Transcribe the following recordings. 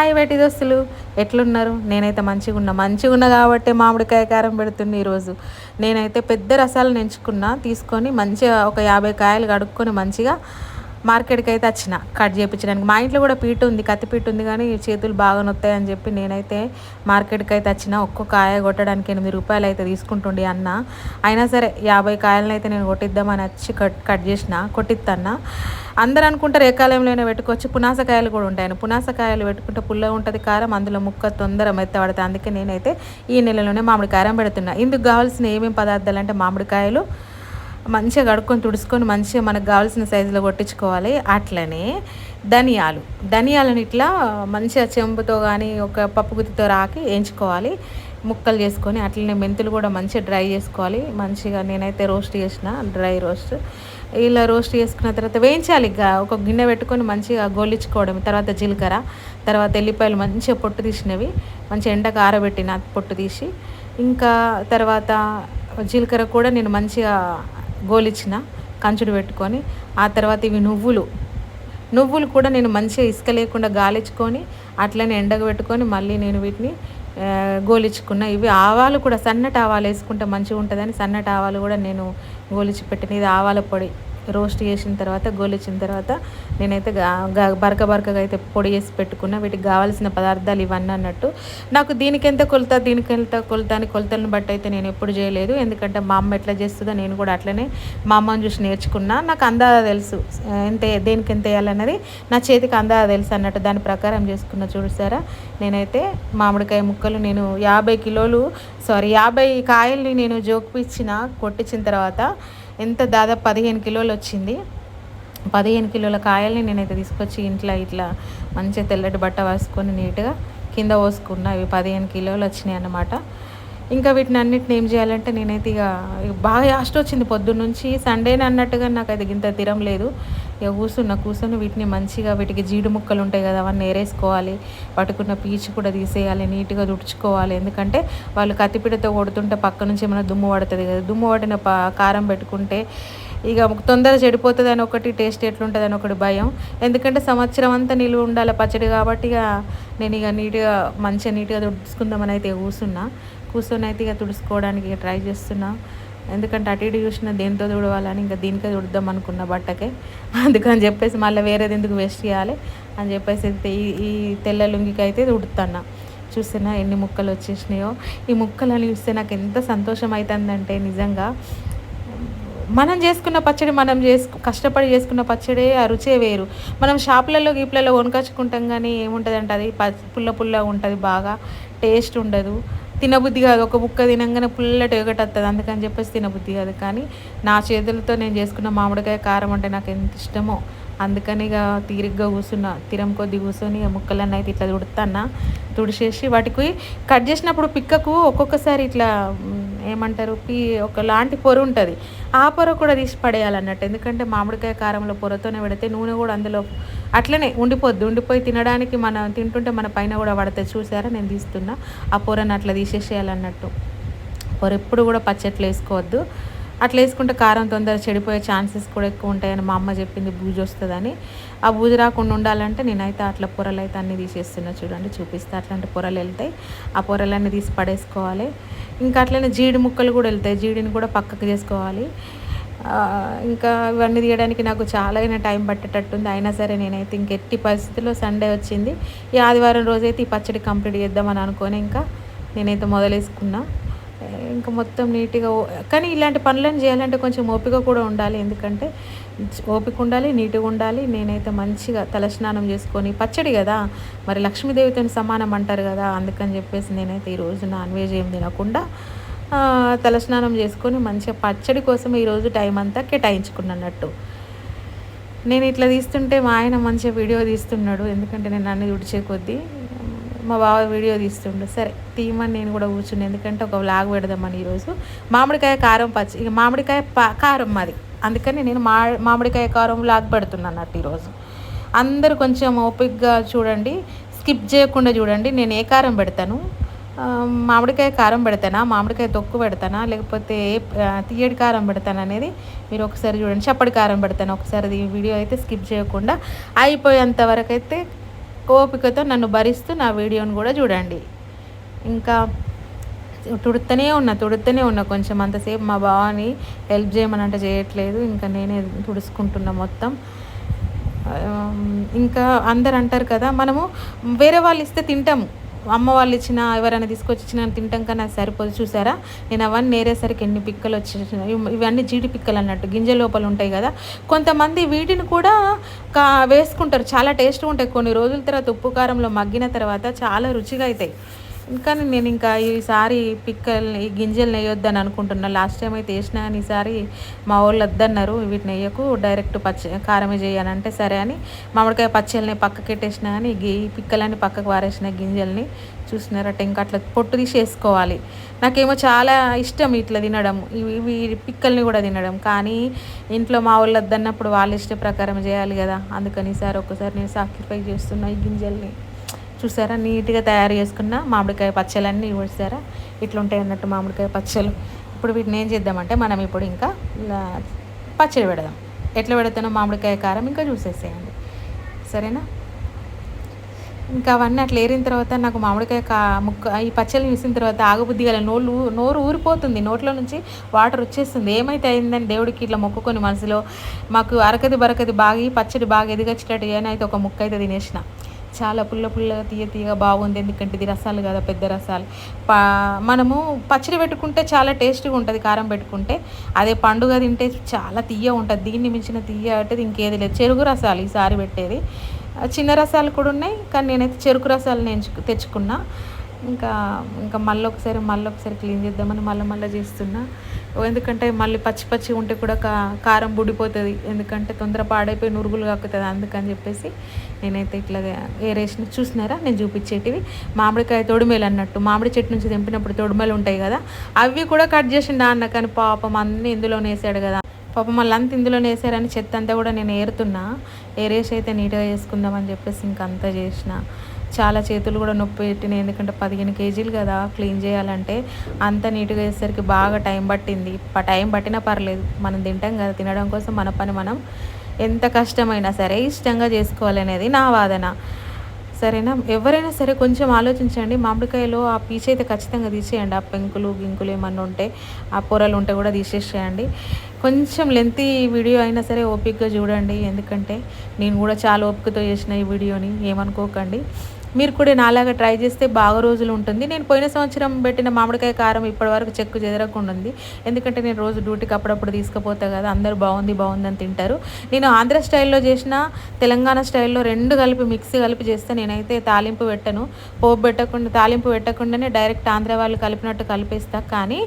Hi వేటి దోస్తులు ఎట్లున్నారు? నేనైతే మంచిగా ఉన్నా మంచిగా ఉన్నా కాబట్టి మామిడికాయ కారం పెడుతుంది ఈరోజు. నేనైతే పెద్ద రసాలు నెంచుకున్నా. తీసుకొని మంచిగా ఒక యాభై కాయలు కడుక్కొని మంచిగా మార్కెట్కి అయితే వచ్చిన కట్ చేయించడానికి మా ఇంట్లో కూడా పీట ఉంది కత్తి పీట ఉంది కానీ చేతులు బాగా నొత్తాయని చెప్పి నేనైతే మార్కెట్కి అయితే వచ్చిన ఒక్కొక్క కాయ కొట్టడానికి ఎనిమిది రూపాయలు అయితే తీసుకుంటుండే అన్న. అయినా సరే యాభై కాయలను అయితే నేను కొట్టిద్దామని వచ్చి కట్ కట్ చేసిన కొట్టిద్దన్న అందరు అనుకుంటారు ఏ కాలంలోనే పెట్టుకోవచ్చు. పునాసకాయలు కూడా ఉంటాయని. పునాసకాయలు పెట్టుకుంటే పుల్ల ఉంటుంది కారం అందులో ముక్క తొందర మెత్తబడుతుంది అందుకే నేనైతే ఈ నెలలోనే మామిడి కారం పెడుతున్నా. ఇందుకు కావాల్సిన ఏమేమి పదార్థాలు అంటే మామిడికాయలు మంచిగా కడుక్కొని తుడుచుకొని మంచిగా మనకు కావాల్సిన సైజులో కొట్టించుకోవాలి. అట్లనే ధనియాలు. ధనియాలను ఇట్లా మంచిగా చెంబుతో కానీ ఒక పప్పు గుత్తితో రాకి వేయించుకోవాలి ముక్కలు చేసుకొని అట్లనే మెంతులు కూడా మంచిగా డ్రై చేసుకోవాలి. మంచిగా నేనైతే రోస్ట్ చేసిన డ్రై రోస్ట్. ఇలా రోస్ట్ చేసుకున్న తర్వాత వేయించాలి ఇక. ఒక గిన్నె పెట్టుకొని మంచిగా గోలించుకోవడం. తర్వాత జీలకర్ర తర్వాత ఎల్లిపాయలు మంచిగా పొట్టు తీసినవి. మంచిగా ఎండకు ఆరబెట్టిన పొట్టు తీసి. ఇంకా తర్వాత జీలకర్ర కూడా నేను మంచిగా గోలిచ్చిన కంచుడు పెట్టుకొని ఆ తర్వాత ఇవి నువ్వులు. నువ్వులు కూడా నేను మంచిగా ఇసుక లేకుండా గాలించుకొని అట్లనే ఎండకు పెట్టుకొని మళ్ళీ నేను వీటిని గోలిచ్చుకున్న ఇవి ఆవాలు కూడా సన్నటి ఆవాలు వేసుకుంటే మంచిగా ఉంటుందని సన్నటి ఆవాలు కూడా నేను గోలిచి పెట్టిన. ఇది ఆవాల పొడి. రోస్ట్ చేసిన తర్వాత గోలిచ్చిన తర్వాత నేనైతే బరక బరకగా అయితే పొడి చేసి పెట్టుకున్న. వీటికి కావాల్సిన పదార్థాలు ఇవన్నీ అన్నట్టు. నాకు దీనికి ఎంత కొలత దీనికి ఎంత కొలత అని కొలతలను బట్టి అయితే నేను ఎప్పుడు చేయలేదు. ఎందుకంటే మా అమ్మ ఎట్లా చేస్తుందో నేను కూడా అట్లనే మా అమ్మని చూసి నేర్చుకున్నా. నాకు అందాదా తెలుసు. ఎంత దేనికి ఎంత వేయాలన్నది నా చేతికి అందాదా తెలుసు అన్నట్టు దాని ప్రకారం చేసుకున్న చూసారా నేనైతే మామిడికాయ ముక్కలు నేను యాభై కిలోలు సారీ యాభై కాయల్ని నేను జోకిపించిన కొట్టించిన తర్వాత ఎంత దాదాపు పదిహేను కిలోలు వచ్చింది. పదిహేను కిలోల కాయల్ని నేనైతే తీసుకొచ్చి ఇంట్లో ఇట్లా మంచిగా తెల్లటి బట్ట వేసుకొని నీట్గా కింద పోసుకున్నా. ఇవి పదిహేను కిలోలు వచ్చినాయి అన్నమాట. ఇంకా వీటిని అన్నిటిని ఏం చేయాలంటే నేనైతే ఇక బాగా యాస్ట్ వచ్చింది పొద్దున్న నుంచి సండేని అన్నట్టుగా నాకు అది ఇంత తీరం లేదు. ఇక కూర్చున్న కూర్చొని వీటిని మంచిగా వీటికి జీడి ముక్కలు ఉంటాయి కదా అవన్నీ ఏరేసుకోవాలి. పట్టుకున్న పీచు కూడా తీసేయాలి నీట్గా తుడుచుకోవాలి. ఎందుకంటే వాళ్ళు కత్తిపీడతో కొడుతుంటే పక్క నుంచి ఏమైనా దుమ్ము పడుతుంది కదా. దుమ్ము పడిన కారం పెట్టుకుంటే ఇక తొందర చెడిపోతుంది అని ఒకటి టేస్ట్ ఎట్లుంటుంది అని ఒకటి భయం. ఎందుకంటే సంవత్సరం అంతా నిలువ ఉండాలి పచ్చడి కాబట్టి ఇక నేను ఇక నీట్గా మంచిగా నీట్గా తుడుచుకుందామని అయితే కూర్చున్నా కూర్చొని అయితే ఇక తుడుచుకోవడానికి ట్రై చేస్తున్నా. ఎందుకంటే అటు ఇటు చూసిన దేంతో తుడవాలని ఇంకా దీనికే తుడుద్దాం అనుకున్న బట్టకే. అందుకని చెప్పేసి మళ్ళీ వేరేది ఎందుకు వేస్ట్ చేయాలి అని చెప్పేసి ఈ ఈ తెల్ల లుంగికి అయితే తుడుతున్నా చూస్తున్నా ఎన్ని ముక్కలు వచ్చేసినాయో. ఈ ముక్కలని చూస్తే నాకు ఎంత సంతోషం అవుతుందంటే నిజంగా. మనం చేసుకున్న పచ్చడి మనం చేసుకు కష్టపడి చేసుకున్న పచ్చడి ఆ రుచే వేరు. మనం షాపులలో గీపులలో కొనుకొచ్చుకుంటాం కానీ ఏముంటుంది అంటే అది పుల్ల పుల్ల ఉంటుంది బాగా. టేస్ట్ ఉండదు. తినబుద్ధి కాదు. ఒక ముక్క తినంగానే పుల్లటి ఒకటి అందుకని చెప్పేసి తినబుద్ధి కాదు. కానీ నా చేతులతో నేను చేసుకున్న మామిడికాయ కారం అంటే నాకు ఎంత ఇష్టమో అందుకని ఇక తీరిగ్గా కూర్చున్న. తిరం కొద్ది కూర్చొని ముక్కలన్నీ అయితే ఇట్లా తుడుతాన్న తుడిచేసి వాటికి కట్ చేసినప్పుడు పిక్కకు ఒక్కొక్కసారి ఇట్లా ఏమంటారు పీ ఒకలాంటి పొరు ఉంటుంది ఆ పొర కూడా తీసి పడేయాలన్నట్టు. ఎందుకంటే మామిడికాయ కారంలో పొరతోనే పెడితే నూనె కూడా అందులో అట్లనే ఉండిపోద్ది. ఉండిపోయి తినడానికి మనం తింటుంటే మన పైన కూడా పడతాయి. చూసారా? నేను తీస్తున్నా ఆ పొరను అట్లా తీసేసేయాలన్నట్టు. పొర ఎప్పుడు కూడా పచ్చట్లు వేసుకోవద్దు. అట్లా వేసుకుంటే కారం తొందర చెడిపోయే ఛాన్సెస్ కూడా ఎక్కువ ఉంటాయని మా అమ్మ చెప్పింది బూజు వస్తుందని. ఆ బూజు రాకుండా ఉండాలంటే నేనైతే అట్లా పొరలు అయితే అన్నీ తీసేస్తున్నా చూడండి చూపిస్తే. అట్లాంటి పొరలు వెళ్తాయి. ఆ పొరలన్నీ తీసి పడేసుకోవాలి. ఇంకా అట్లనే జీడి ముక్కలు కూడా వెళ్తాయి. జీడిని కూడా పక్కకు చేసుకోవాలి. ఇంకా ఇవన్నీ తీయడానికి నాకు చాలా అయినా టైం పట్టేటట్టుంది. అయినా సరే నేనైతే ఇంకెట్టి పరిస్థితుల్లో సండే వచ్చింది. ఈ ఆదివారం రోజైతే ఈ పచ్చడి కంప్లీట్ చేద్దామని అనుకొని ఇంకా నేనైతే మొదలేసుకున్నా ఇంకా మొత్తం నీట్గా కానీ ఇలాంటి పనులను చేయాలంటే కొంచెం ఓపిక కూడా ఉండాలి. ఎందుకంటే ఓపిక ఉండాలి నీట్గా ఉండాలి. నేనైతే మంచిగా తలస్నానం చేసుకొని పచ్చడి కదా మరి లక్ష్మీదేవితోని సమానం అంటారు కదా అందుకని చెప్పేసి నేనైతే ఈరోజు నాన్ వెజ్ ఏం తినకుండా తలస్నానం చేసుకొని మంచిగా పచ్చడి కోసం ఈరోజు టైం అంతా కేటాయించుకున్నట్టు. నేను ఇట్లా తీస్తుంటే మా ఆయన మంచిగా వీడియో తీస్తున్నాడు. ఎందుకంటే నేను అన్ని తుడిచే కొద్దీ మా బావ వీడియో తీస్తుండే. సరే తీయమని నేను కూడా కూర్చుని ఎందుకంటే ఒక వ్లాగ్ పెడదామని ఈరోజు. మామిడికాయ కారం పచ్చి ఇక మామిడికాయ కారం మాది. అందుకని నేను మా మామిడికాయ కారం వ్లాగ్ పెడుతున్నాను అన్నట్టు ఈరోజు. అందరు కొంచెం ఓపిక్గా చూడండి. స్కిప్ చేయకుండా చూడండి. నేను ఏ కారం పెడతాను? మామిడికాయ కారం పెడతానా? మామిడికాయ తొక్కు పెడతానా? లేకపోతే తీయడి కారం పెడతాను అనేది మీరు ఒకసారి చూడండి. చప్పటి కారం పెడతాను. ఒకసారి ఈ వీడియో అయితే స్కిప్ చేయకుండా. అయిపోయేంత వరకు అయితే ఓపికతో నన్ను భరిస్తూ నా వీడియోను కూడా చూడండి. ఇంకా తుడుతూనే ఉన్నా తుడుతూనే ఉన్నా కొంచెం అంతసేపు మా బావని హెల్ప్ చేయమని అంటే చేయట్లేదు. ఇంకా నేనే తుడుచుకుంటున్నా మొత్తం. ఇంకా అందరు అంటారు కదా మనము వేరే వాళ్ళు ఇస్తే తింటాము. అమ్మ వాళ్ళు ఇచ్చిన ఎవరైనా తీసుకొచ్చి ఇచ్చిన తింటాం కానీ అది సరిపోదు చూసారా? నేను అవన్నీ నేరేసరికి ఎన్ని పిక్కలు వచ్చేసినాయి ఇవన్నీ జీడి పిక్కలు అన్నట్టు గింజ లోపల ఉంటాయి కదా. కొంతమంది వీటిని కూడా కా వేసుకుంటారు. చాలా టేస్ట్గా ఉంటాయి. కొన్ని రోజుల తర్వాత ఉప్పు కారంలో మగ్గిన తర్వాత చాలా రుచిగా అవుతాయి. కానీ నేను ఇంకా ఈసారి పిక్కల్ని ఈ గింజలు నెయ్యొద్దని అనుకుంటున్నా. లాస్ట్ టైం అయితే వేసినా కానీ ఈసారి మా వాళ్ళు వద్దన్నారు వీటిని నెయ్యకు డైరెక్ట్ పచ్చి కారమే చేయాలంటే సరే అని. మామిడికాయ పచ్చళ్ళని పక్కకి పెట్టేసిన కానీ ఈ పిక్కలని పక్కకు వారేసిన గింజల్ని చూసినారట ఇంకా అట్లా పొట్టు తీసి వేసుకోవాలి నాకేమో చాలా ఇష్టం ఇట్లా తినడం. ఇవి పిక్కల్ని కూడా తినడం. కానీ ఇంట్లో మా వాళ్ళు వద్దన్నప్పుడు వాళ్ళ ఇష్ట ప్రకారం చేయాలి కదా. అందుకని ఈసారి ఒకసారి నేను సాక్రిఫై చేస్తున్నా ఈ గింజల్ని. చూసారా? నీట్గా తయారు చేసుకున్న మామిడికాయ పచ్చలన్నీ చూసారా? ఇట్లా ఉంటాయి అన్నట్టు మామిడికాయ పచ్చలు ఇప్పుడు వీటిని ఏం చేద్దామంటే మనం ఇప్పుడు ఇంకా పచ్చడి పెడదాం. ఎట్లా పెడతానో మామిడికాయ కారం ఇంకా చూసేసేయండి. సరేనా? ఇంకా అవన్నీ అట్లా ఏరిన తర్వాత నాకు మామిడికాయ కా ముక్క ఈ పచ్చళ్ళు చూసిన తర్వాత ఆగబుద్ధి గల నోళ్ళు నోరు ఊరిపోతుంది. నోట్లో నుంచి వాటర్ వచ్చేస్తుంది. ఏమైతే అయిందని దేవుడికి ఇట్లా మొక్కుకొని మనసులో మాకు అరకది బరకది బాగి పచ్చడి బాగా ఎదిగచ్చేటట్టు ఏనైతే ఒక ముక్క అయితే తినేసిన. చాలా పుల్ల పుల్లగా తీయ తీయగా బాగుంది. ఎందుకంటే ఇది రసాలు కదా పెద్ద రసాలు. పా మనము పచ్చడి పెట్టుకుంటే చాలా టేస్ట్గా ఉంటుంది కారం పెట్టుకుంటే. అదే పండుగ తింటే చాలా తీయ ఉంటుంది. దీన్ని మించిన తీయ అంటే ఇంకేది లేదు. చెరుకు రసాలు ఈసారి పెట్టేది. చిన్న రసాలు కూడా ఉన్నాయి. కానీ నేనైతే చెరుకు రసాలు నేను తెచ్చుకున్నా. ఇంకా ఇంకా మళ్ళీ ఒకసారి మళ్ళీ ఒకసారి క్లీన్ చేద్దామని మళ్ళీ మళ్ళీ చేస్తున్నా. ఎందుకంటే మళ్ళీ పచ్చి పచ్చి ఉంటే కూడా కా కారం బుడిపోతుంది. ఎందుకంటే తొందర పాడైపోయి నురుగులు కాకుతుంది అందుకని చెప్పేసి నేనైతే ఇట్లా ఏరేసిన చూసినారా? నేను చూపించేటివి. మామిడికాయ తొడిమేలు అన్నట్టు. మామిడి చెట్టు నుంచి తెంపినప్పుడు తొడిమేలు ఉంటాయి కదా. అవి కూడా కట్ చేసిండు అన్న కానీ పాపం అన్నీ ఇందులోనే వేసాడు కదా. పాపం మళ్ళీ అంత ఇందులోనే వేసారని చెత్త అంతా కూడా నేను ఏరుతున్నా. ఏరేసి అయితే నీట్గా చేసుకుందామని చెప్పేసి ఇంక అంతా చేసిన. చాలా చేతులు కూడా నొప్పి పెట్టినాయి. ఎందుకంటే పదిహేను కేజీలు కదా క్లీన్ చేయాలంటే అంత నీట్గా వేసేసరికి బాగా టైం పట్టింది. టైం పట్టినా పర్లేదు. మనం తింటాం కదా తినడం కోసం మన పని మనం ఎంత కష్టమైనా సరే ఇష్టంగా చేసుకోవాలనేది నా వాదన. సరేనా? ఎవరైనా సరే కొంచెం ఆలోచించండి. మామిడికాయలో ఆ పీచు అయితే ఖచ్చితంగా తీసేయండి. ఆ పెంకులు గింకులు ఏమన్నా ఉంటే ఆ పొరలు ఉంటే కూడా తీసేసేయండి. కొంచెం లెంతీ వీడియో అయినా సరే ఓపికగా చూడండి. ఎందుకంటే నేను కూడా చాలా ఓపికతో చేసిన ఈ వీడియోని. ఏమనుకోకండి. మీరు కూడా నాలాగా ట్రై చేస్తే బాగా రోజులు ఉంటుంది. నేను పోయిన సంవత్సరం పెట్టిన మామిడికాయ కారం ఇప్పటివరకు చెక్కు చెదరకుండా ఉంది. ఎందుకంటే నేను రోజు డ్యూటీకి అప్పుడప్పుడు తీసుకుపోతా కదా అందరూ బాగుంది బాగుంది అని తింటారు. నేను ఆంధ్ర స్టైల్లో చేసిన తెలంగాణ స్టైల్లో రెండు కలిపి మిక్సీ కలిపి చేస్తే నేనైతే తాలింపు పెట్టను. పోపు పెట్టకుండా తాలింపు పెట్టకుండానే డైరెక్ట్ ఆంధ్ర వాళ్ళు కలిపినట్టు కలిపేస్తా. కానీ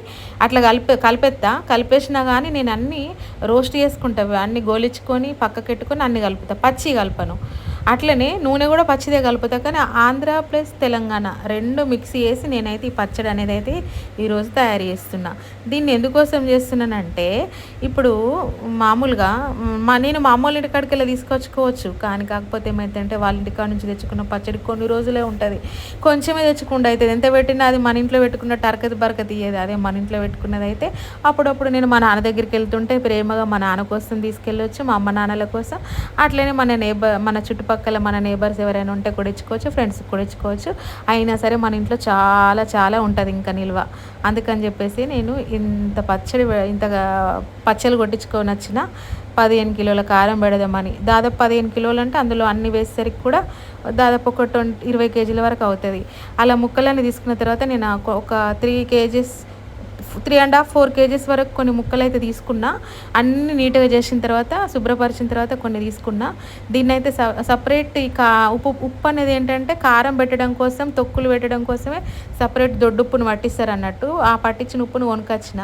అట్లా కలిపే కలిపేస్తా కలిపేసినా కానీ నేను అన్నీ రోస్ట్ చేసుకుంటా. అన్ని గోలించుకొని పక్కకెట్టుకొని అన్ని కలుపుతా. పచ్చి కలపను. అట్లనే నూనె కూడా పచ్చిదే కలుపుతా కానీ ఆంధ్ర ప్లస్ తెలంగాణ రెండు మిక్సీ వేసి నేనైతే ఈ పచ్చడి అనేది అయితే ఈరోజు తయారు చేస్తున్నా. దీన్ని ఎందుకోసం చేస్తున్నానంటే ఇప్పుడు మామూలుగా మా నేను మామూలు ఇంటికాడికి వెళ్ళి తీసుకొచ్చుకోవచ్చు కానీ కాకపోతే ఏమైందంటే వాళ్ళ ఇంటికాడ నుంచి తెచ్చుకున్న పచ్చడి కొన్ని రోజులే ఉంటుంది. కొంచెమే తెచ్చుకుండా అవుతుంది ఎంత పెట్టినా అది మన ఇంట్లో పెట్టుకున్న టరకతి బరకతి ఇయ్యేది అదే మన ఇంట్లో పెట్టుకున్నది అయితే అప్పుడప్పుడు నేను మా నాన్న దగ్గరికి వెళ్తుంటే ప్రేమగా మా నాన్న కోసం తీసుకెళ్ళొచ్చు మా అమ్మ నాన్నల కోసం. అట్లనే మన నేబర్ మన చుట్టుపక్కల మన నేబర్స్ ఎవరైనా ఉంటే కూడా ఇచ్చుకోవచ్చు ఫ్రెండ్స్కి కూడా ఇచ్చుకోవచ్చు. అయినా సరే మన ఇంట్లో చాలా చాలా ఉంటుంది ఇంకా నిల్వ. అందుకని చెప్పేసి నేను ఇంత పచ్చడి ఇంత పచ్చళ్ళు కొట్టించుకొని వచ్చిన పదిహేను కిలోల కారం పెడదామని. దాదాపు పదిహేను కిలోలు అంటే అందులో అన్ని వేసేసరికి కూడా దాదాపు ఒక ట్వంటీ ఇరవై కేజీల వరకు అవుతుంది. అలా ముక్కలన్నీ తీసుకున్న తర్వాత నేను ఒక three kgs three and half four kgs వరకు కొన్ని ముక్కలు అయితే తీసుకున్నా అన్ని నీట్గా చేసిన తర్వాత శుభ్రపరిచిన తర్వాత కొన్ని తీసుకున్నా. దీన్ని అయితే సపరేట్ ఈ కా ఉప్పు ఉప్పు అనేది ఏంటంటే కారం పెట్టడం కోసం తొక్కులు పెట్టడం కోసమే సపరేట్ దొడ్డుప్పును పట్టిస్తారు అన్నట్టు ఆ పట్టించిన ఉప్పును కొనుకొచ్చిన.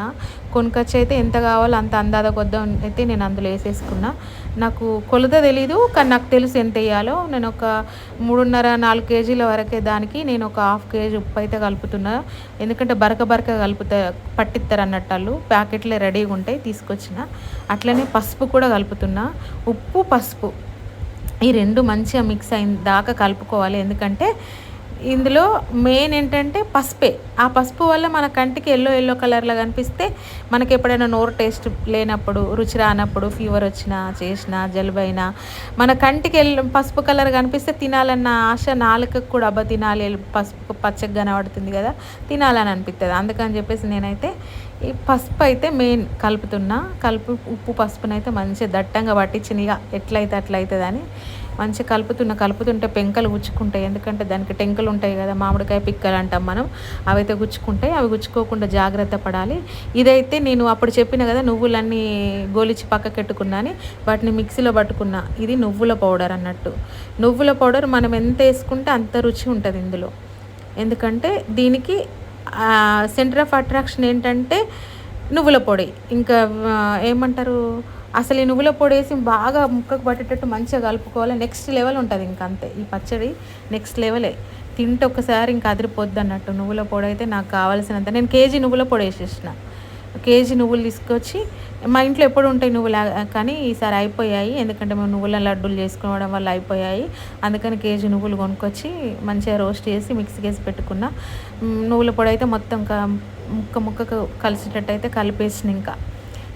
కొనుకొచ్చి అయితే ఎంత కావాలో అంత అందాద కొద్దాం అయితే నేను అందులో వేసేసుకున్నా. నాకు కొలత తెలీదు కానీ నాకు తెలుసు ఎంత వేయాలో. నేను ఒక మూడున్నర నాలుగు కేజీల వరకే దానికి నేను ఒక హాఫ్ కేజీ ఉప్పు అయితే కలుపుతున్నా. ఎందుకంటే బరక బరక కలుపుతా పట్టిస్తారు అన్నట్టు వాళ్ళు ప్యాకెట్లే రెడీగా ఉంటాయి తీసుకొచ్చిన. అట్లనే పసుపు కూడా కలుపుతున్నా. ఉప్పు పసుపు. ఈ రెండు మంచిగా మిక్స్ అయిన దాకా కలుపుకోవాలి. ఎందుకంటే ఇందులో మెయిన్ ఏంటంటే పసుపే. ఆ పసుపు వల్ల మన కంటికి ఎల్లో ఎల్లో కలర్లో కనిపిస్తే మనకి ఎప్పుడైనా నోరు టేస్ట్ లేనప్పుడు రుచి రానప్పుడు ఫీవర్ వచ్చినా చేసినా జలుబైనా మన కంటికి ఎల్లో పసుపు కలర్ కనిపిస్తే తినాలన్న ఆశ నాలుకకు కూడా అబ్బా తినాలి పసుపు పచ్చగా కనబడుతుంది కదా తినాలని అనిపిస్తుంది అందుకని చెప్పేసి నేనైతే ఈ పసుపు అయితే మెయిన్ కలుపుతున్నా. కలుపు ఉప్పు పసుపునైతే మంచిగా దట్టంగా పట్టించిన ఇక ఎట్లయితే అని మంచిగా కలుపుతున్న. కలుపుతుంటే పెంకలు గుచ్చుకుంటాయి. ఎందుకంటే దానికి టెంకలు ఉంటాయి కదా మామిడికాయ పిక్కలు అంటాం మనం. అవైతే గుచ్చుకుంటాయి. అవి గుచ్చుకోకుండా జాగ్రత్త పడాలి. ఇదైతే నేను అప్పుడు చెప్పిన కదా నువ్వులన్నీ గోలిచి పక్కకెట్టుకున్నాని వాటిని మిక్సీలో పట్టుకున్నా. ఇది నువ్వుల పౌడర్ అన్నట్టు. నువ్వుల పౌడర్ మనం ఎంత వేసుకుంటే అంత రుచి ఉంటుంది ఇందులో. ఎందుకంటే దీనికి సెంటర్ ఆఫ్ అట్రాక్షన్ ఏంటంటే నువ్వుల పొడి. ఇంకా ఏమంటారు? అసలు ఈ నువ్వుల పొడి వేసి బాగా ముక్కకు పట్టేటట్టు మంచిగా కలుపుకోవాలి. నెక్స్ట్ లెవెల్ ఉంటుంది ఇంకా అంతే. ఈ పచ్చడి నెక్స్ట్ లెవెలే తింటే ఒకసారి ఇంకా అదిరిపోద్ది అన్నట్టు నువ్వుల పొడి అయితే నాకు కావాల్సినంత. నేను కేజీ నువ్వుల పొడి వేసేసిన. కేజీ నువ్వులు తీసుకొచ్చి మా ఇంట్లో ఎప్పుడు ఉంటాయి నువ్వులు కానీ ఈసారి అయిపోయాయి. ఎందుకంటే మేము నువ్వుల లడ్డూలు చేసుకోవడం వల్ల అయిపోయాయి. అందుకని కేజీ నువ్వులు కొనుక్కొచ్చి మంచిగా రోస్ట్ చేసి మిక్సీ వేసి పెట్టుకున్న. నువ్వుల పొడి అయితే మొత్తం ముక్క ముక్కకు కలిసేటట్టు అయితే కలిపేసిన ఇంకా.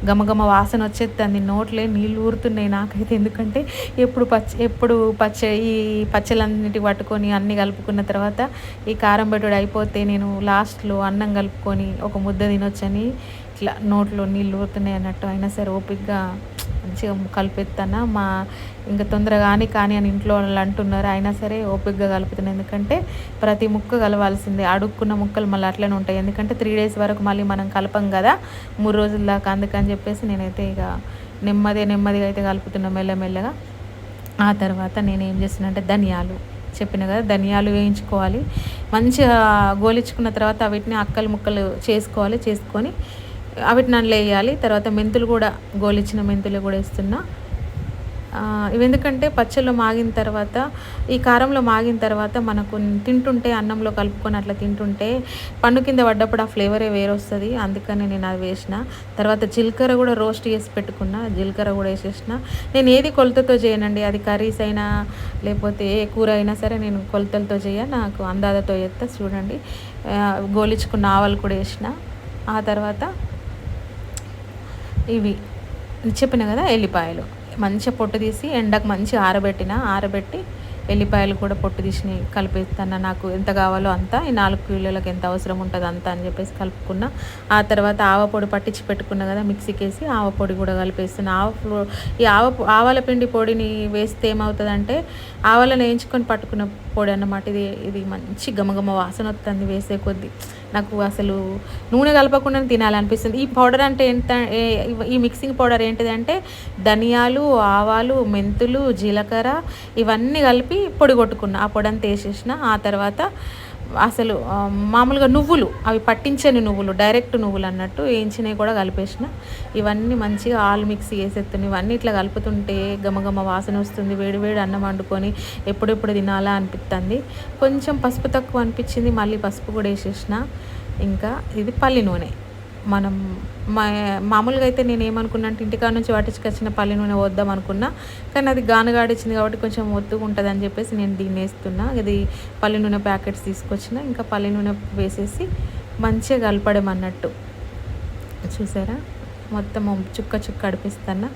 గమగమ వాసన వచ్చేస్తుంది నోట్లే నీళ్ళు ఊరుతున్నాయి నాకైతే. ఎందుకంటే ఎప్పుడు పచ్చ ఎప్పుడు పచ్చ ఈ పచ్చలన్నిటి పట్టుకొని అన్నీ కలుపుకున్న తర్వాత ఈ కారం పెట్టుడు అయిపోతే నేను లాస్ట్లో అన్నం కలుపుకొని ఒక ముద్ద తినొచ్చని ఇట్లా నోట్లో నీళ్ళు ఊరుతున్నాయి అన్నట్టు అయినా సరే ఓపిక్గా మంచిగా కలిపెత్తాను? మా ఇంకా తొందరగా కానీ కానీ అని ఇంట్లో వాళ్ళు అంటున్నారు. అయినా సరే ఓపిక్గా కలుపుతున్నాను ఎందుకంటే ప్రతి ముక్క కలవాల్సిందే. అడుక్కున్న ముక్కలు మళ్ళీ అట్లనే ఉంటాయి. ఎందుకంటే త్రీ డేస్ వరకు మళ్ళీ మనం కలపం కదా. మూడు రోజుల దాకా అందుకని చెప్పేసి నేనైతే ఇక నెమ్మది నెమ్మదిగా అయితే కలుపుతున్నా మెల్లమెల్లగా. ఆ తర్వాత నేను ఏం చేస్తున్నా ధనియాలు చెప్పిన కదా ధనియాలు వేయించుకోవాలి. మంచిగా గోలించుకున్న తర్వాత వీటిని అక్కలు ముక్కలు చేసుకోవాలి. చేసుకొని అవిటి నన్ను వేయాలి. తర్వాత మెంతులు కూడా గోలిచ్చిన మెంతులు కూడా వేస్తున్నా. ఇవి ఎందుకంటే పచ్చళ్ళు మాగిన తర్వాత ఈ కారంలో మాగిన తర్వాత మనకు తింటుంటే అన్నంలో కలుపుకొని అట్లా తింటుంటే పన్ను కింద పడ్డప్పుడు ఆ ఫ్లేవరే వేరొస్తుంది. అందుకని నేను అది వేసిన. తర్వాత జీలకర్ర కూడా రోస్ట్ చేసి పెట్టుకున్నా. జీలకర్ర కూడా వేసేసిన. నేను ఏది కొలతతో చేయనండి. అది కర్రీస్ అయినా లేకపోతే ఏ కూర అయినా సరే నేను కొలతలతో చేయ నాకు అందాదతో చేస్తా చూడండి. గోలిచ్చుకున్న ఆవాలు కూడా వేసిన. ఆ తర్వాత ఇవి చెప్పిన కదా ఎల్లిపాయలు. మంచిగా పొట్టు తీసి ఎండకు మంచి ఆరబెట్టిన ఆరబెట్టి ఎల్లిపాయలు కూడా పొట్టు తీసి కలిపిస్తాను నాకు ఎంత కావాలో అంతా ఈ నాలుగు కిలోలకు ఎంత అవసరం ఉంటుంది అంతా అని చెప్పేసి కలుపుకున్నా. ఆ తర్వాత ఆవ పొడి పట్టించి పెట్టుకున్నా కదా మిక్సీకి వేసి ఆవ పొడి కూడా కలిపేస్తున్నా. ఆవ ఈ ఆవ ఆవాల పిండి పొడిని వేస్తే ఏమవుతుందంటే ఆవాలను వేయించుకొని పట్టుకున్న పొడి అన్నమాట. ఇది ఇది మంచి గమగమ వాసన వస్తుంది వేసే కొద్దీ. నాకు అసలు నూనె కలపకుండా తినాలనిపిస్తుంది. ఈ పౌడర్ అంటే ఎంత ఈ మిక్సింగ్ పౌడర్ ఏంటిది అంటే ధనియాలు ఆవాలు మెంతులు జీలకర్ర ఇవన్నీ కలిపి పొడి కొట్టుకున్న. ఆ పొడి అంతా వేసేసిన ఆ తర్వాత అసలు మామూలుగా నువ్వులు అవి పట్టించని నువ్వులు డైరెక్ట్ నువ్వులు అన్నట్టు వేయించినవి కూడా కలిపేసిన. ఇవన్నీ మంచిగా ఆల్ మిక్స్ చేసేస్తున్నాయి ఇవన్నీ ఇట్లా కలుపుతుంటే గమగమ వాసన వస్తుంది వేడి వేడి అన్నం వండుకొని ఎప్పుడెప్పుడు తినాలా అనిపిస్తుంది కొంచెం పసుపు తక్కువ అనిపించింది మళ్ళీ పసుపు కూడా వేసేసిన. ఇంకా ఇది పల్లి నూనె. మనం మా మామూలుగా అయితే నేను ఏమనుకున్నా అంటే ఇంటికాడ నుంచి పట్టించుకొచ్చిన పల్లి నూనె వద్దాం అనుకున్నా. కానీ అది గానగాడిచ్చింది కాబట్టి కొంచెం ఒత్తుగా ఉంటుంది అని చెప్పేసి నేను దీన్ని వేస్తున్నా ఇది పల్లి నూనె ప్యాకెట్స్ తీసుకొచ్చిన. ఇంకా పల్లి నూనె వేసేసి మంచిగా కలపడమన్నట్టు. చూసారా? మొత్తం చుక్క చుక్క అడిపిస్తాను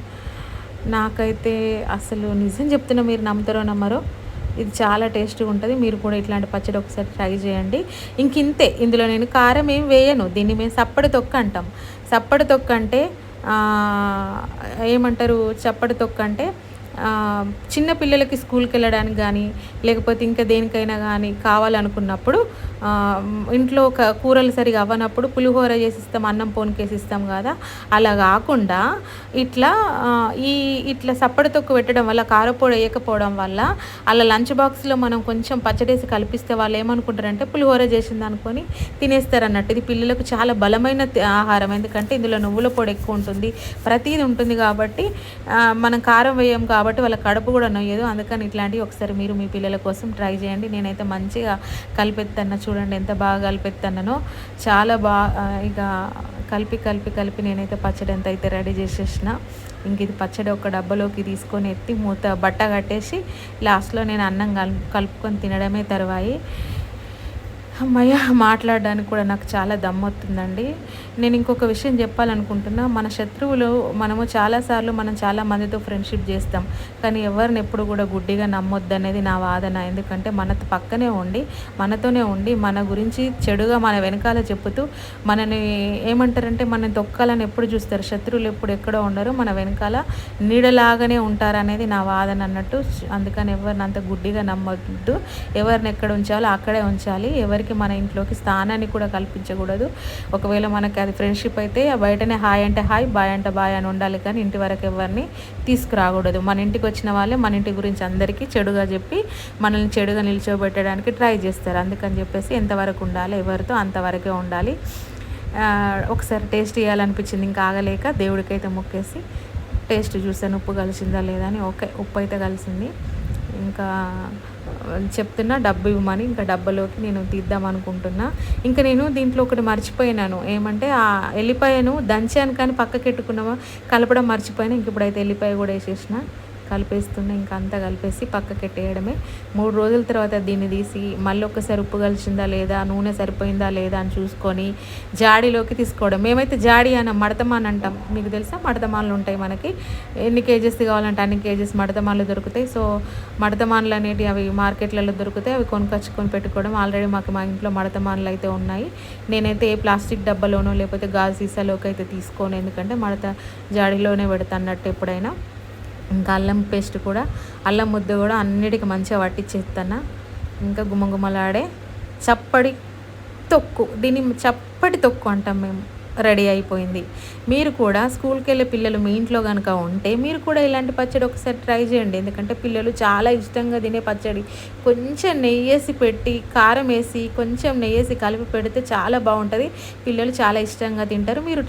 నాకైతే అసలు నిజం చెప్తున్నా మీరు నమ్ముతారో నమ్మరో ఇది చాలా టేస్ట్గా ఉంటుంది. మీరు కూడా ఇట్లాంటి పచ్చడి ఒకసారి ట్రై చేయండి. ఇంక ఇంతే ఇందులో నేను కారం ఏం వేయను. దీన్ని మేము సప్పడి తొక్క అంటాం. సప్పడి తొక్క అంటే ఏమంటారు? చప్పడి తొక్క అంటే చిన్న పిల్లలకి స్కూల్కి వెళ్ళడానికి కానీ లేకపోతే ఇంకా దేనికైనా కానీ కావాలనుకున్నప్పుడు ఇంట్లో కూరలు సరిగా అవ్వనప్పుడు పులిహోర చేసిస్తాం అన్నం పోనికేసి ఇస్తాం కదా. అలా కాకుండా ఇట్లా ఈ ఇట్లా సప్పడి తొక్కు పెట్టడం వల్ల కారపొడి వేయకపోవడం వల్ల అలా లంచ్ బాక్స్లో మనం కొంచెం పచ్చడేసి కల్పిస్తే వాళ్ళు ఏమనుకుంటారంటే పులిహోర చేసింది అనుకొని తినేస్తారు అన్నట్టు ఇది పిల్లలకు చాలా బలమైన ఆహారం. ఎందుకంటే ఇందులో నువ్వుల పొడి ఎక్కువ ఉంటుంది ప్రతీది ఉంటుంది కాబట్టి మనం కారం వేయం కాబట్టి కాబట్టి వాళ్ళ కడుపు కూడా నొయ్యదు. అందుకని ఇట్లాంటివి ఒకసారి మీరు మీ పిల్లల కోసం ట్రై చేయండి. నేనైతే మంచిగా కలిపెత్తన్న చూడండి ఎంత బాగా కలిపెత్తన్నానో. చాలా బాగా ఇక కలిపి కలిపి కలిపి నేనైతే పచ్చడి ఎంత అయితే రెడీ చేసేసిన. ఇంక ఇది పచ్చడి ఒక డబ్బలోకి తీసుకొని ఎత్తి మూత బట్ట కట్టేసి లాస్ట్లో నేను అన్నం కలుపుకొని తినడమే తర్వాయి. అమ్మయ్య మాట్లాడడానికి కూడా నాకు చాలా దమ్మొస్తుందండి నేను ఇంకొక విషయం చెప్పాలనుకుంటున్నా. మన శత్రువులు మనము చాలాసార్లు మనం చాలా మందితో ఫ్రెండ్షిప్ చేస్తాం. కానీ ఎవరిని ఎప్పుడు కూడా గుడ్డిగా నమ్మొద్దు అనేది నా వాదన. ఎందుకంటే మన పక్కనే ఉండి మనతోనే ఉండి మన గురించి చెడుగా మన వెనకాల చెప్పుతూ మనని ఏమంటారంటే మన తొక్కాలని ఎప్పుడు చూస్తారు. శత్రువులు ఎప్పుడు ఎక్కడో ఉండరు మన వెనకాల నీడలాగానే ఉంటారనేది నా వాదన అన్నట్టు. అందుకని ఎవరిని అంత గుడ్డిగా నమ్మొద్దు. ఎవరిని ఎక్కడ ఉంచాలో అక్కడే ఉంచాలి. ఎవరికి మన ఇంట్లోకి స్థానాన్ని కూడా కల్పించకూడదు. ఒకవేళ మనకి అది ఫ్రెండ్షిప్ అయితే బయటనే హాయ్ అంటే హాయ్ బాయ్ అంటే బాయ్ అని ఉండాలి కానీ ఇంటి వరకు ఎవరిని తీసుకురాకూడదు. మన ఇంటికి వచ్చిన వాళ్ళే మన ఇంటి గురించి అందరికీ చెడుగా చెప్పి మనల్ని చెడుగా నిల్చోబెట్టడానికి ట్రై చేస్తారు. అందుకని చెప్పేసి ఎంతవరకు ఉండాలి ఎవరితో అంతవరకే ఉండాలి. ఒకసారి టేస్ట్ చేయాలనిపించింది ఇంకా ఆగలేక దేవుడికైతే మొక్కేసి టేస్ట్ చూసాను ఉప్పు కలిసిందా లేదా అని. ఓకే ఉప్పు అయితే కలిసింది. ఇంకా చెప్తున్నా డబ్బు ఇవ్వమని ఇంకా డబ్బలోకి నేను తీద్దాం అనుకుంటున్నా. ఇంకా నేను దీంట్లో ఒకటి మర్చిపోయినాను. ఏమంటే ఆ ఎల్లిపాయను దంచాను కానీ పక్కకెట్టుకున్నామా కలపడం మర్చిపోయినా ఇంక ఇప్పుడైతే ఎల్లిపాయ కూడా వేసేసిన. కలిపేస్తున్న ఇంకా అంతా కలిపేసి పక్కకెట్టేయడమే మూడు రోజుల తర్వాత దీన్ని తీసి మళ్ళీ ఒకసారి ఉప్పు కలిసిందా లేదా నూనె సరిపోయిందా లేదా అని చూసుకొని జాడీలోకి తీసుకోవడం. మేమైతే జాడీ అన్న మడతమాన్ అంటాం. మీకు తెలుసా? మడతమాన్లు ఉంటాయి మనకి. ఎన్ని కేజెస్ కావాలంటే అన్ని కేజెస్ మడతమాన్లు దొరుకుతాయి. సో మడతమాన్లు అనేటివి అవి మార్కెట్లలో దొరుకుతాయి. అవి కొనుకొచ్చుకొని పెట్టుకోవడం. ఆల్రెడీ మాకు మా ఇంట్లో మడతమాన్లు అయితే ఉన్నాయి. నేనైతే ఏ ప్లాస్టిక్ డబ్బాలోనో లేకపోతే గాజు సీసాలోకి అయితే తీసుకోను. ఎందుకంటే మడత జాడీలోనే పెడతా అన్నట్టు ఎప్పుడైనా. ఇంకా అల్లం పేస్ట్ కూడా అల్లం ముద్ద కూడా అన్నిటికీ మంచిగా పట్టించేస్తాను ఇంకా గుమ్మగుమ్మలాడే చప్పడి తొక్కు దీన్ని చప్పటి తొక్కు అంటాం మేము రెడీ అయిపోయింది. మీరు కూడా స్కూల్కి వెళ్ళే పిల్లలు మీ ఇంట్లో కనుక ఉంటే మీరు కూడా ఇలాంటి పచ్చడి ఒకసారి ట్రై చేయండి. ఎందుకంటే పిల్లలు చాలా ఇష్టంగా తినే పచ్చడి. కొంచెం నెయ్యేసి పెట్టి కారం వేసి కొంచెం నెయ్యేసి కలిపి పెడితే చాలా బాగుంటుంది. పిల్లలు చాలా ఇష్టంగా తింటారు. మీరు